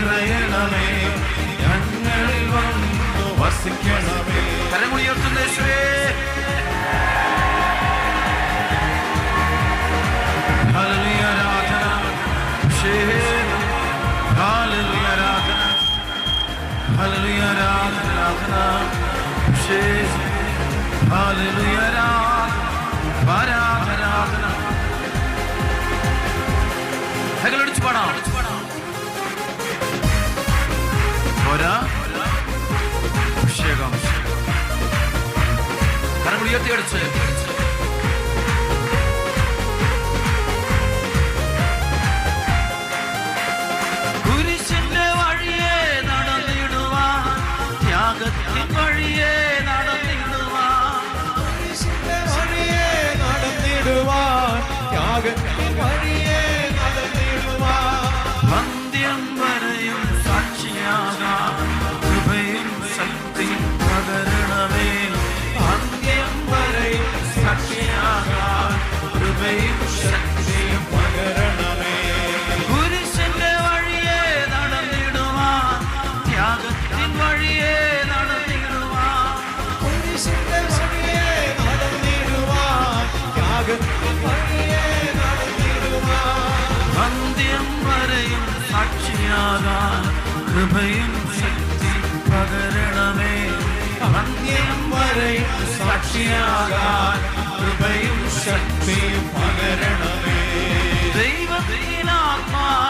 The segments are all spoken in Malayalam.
നിറയണമേ ഞങ്ങളിൽ വന്നു വസിക്കണമേ കരമുടിയർത്തുന്ന യേശുവേ Hallelujah, Radhana, Radhana, Jesus. Hallelujah, Radhana, Radhana, Radhana. പോരാ അഭിഷേകം കരങ്ങൾ ഉയർത്തിയടിച്ച് കുരിശിന്റെ വഴിയെ നടന്നിടുവാൻ ത്യാഗത്തിൻ വഴിയെ നടന്നിടുവാൻ കുരിശിന്റെ വഴിയെ നടന്നിടുവാൻ ത്യാഗത്തിൻ വഴിയെ ത്യാഗത്തിൻ വഴിയെ നടന്നിടുവാൻ കുരിശിന്റെ വഴിയെ നടന്നിടുവാൻ ത്യാഗത്തിൻ വഴിയെ നടന്നിടുവാൻ അന്ത്യം വരെയും സാക്ഷിയാകാൻ കൃപയും ശക്തി പകരണമേ അന്ത്യം വരെയും സാക്ഷിയാകാൻ കൃപയും ശക്തിയും പകരണമേ ദൈവത്തിനാത്മാവേ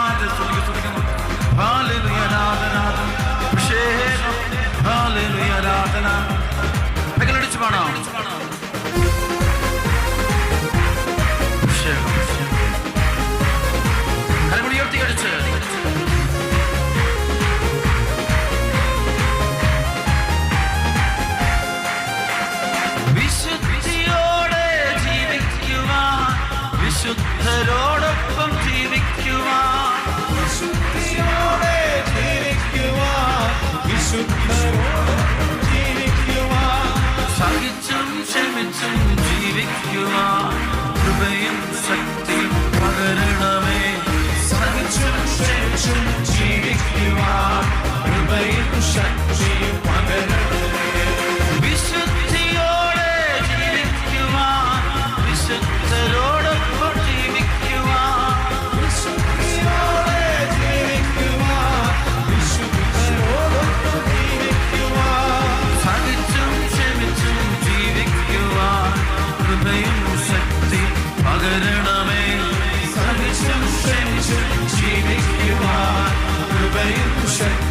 ഹല്ലേലൂയ ആരാധന ജീവിക്കുവാൻ കൃപയും ശക്തിയും പകരണമേ. സഹിച്ചും ശേഷം ജീവിക്കുവാൻ കൃപയും ശക്തിയും ക്ഷമിച്ചും ജീവിക്കുവാൻ കൃപയും ശക്തിയും പകരണമേ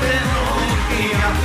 tecnología.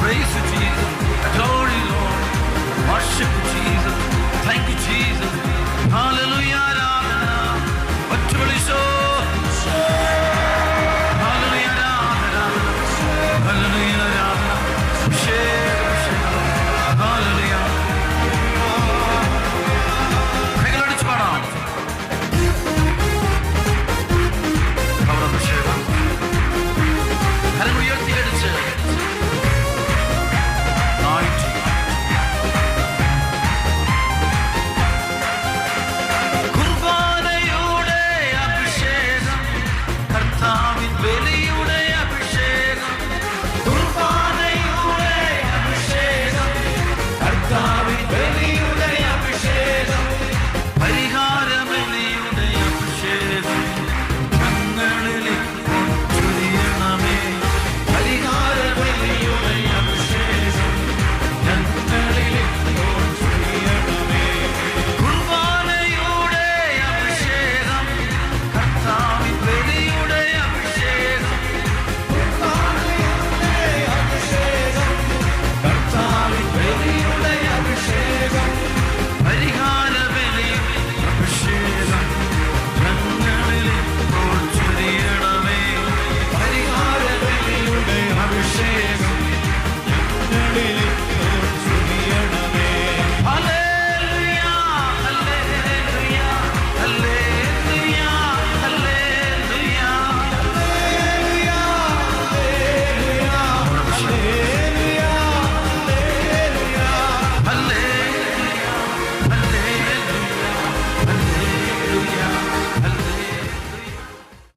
Praise Jesus. Lord. Worship Jesus. Thank you, Jesus. Hallelujah.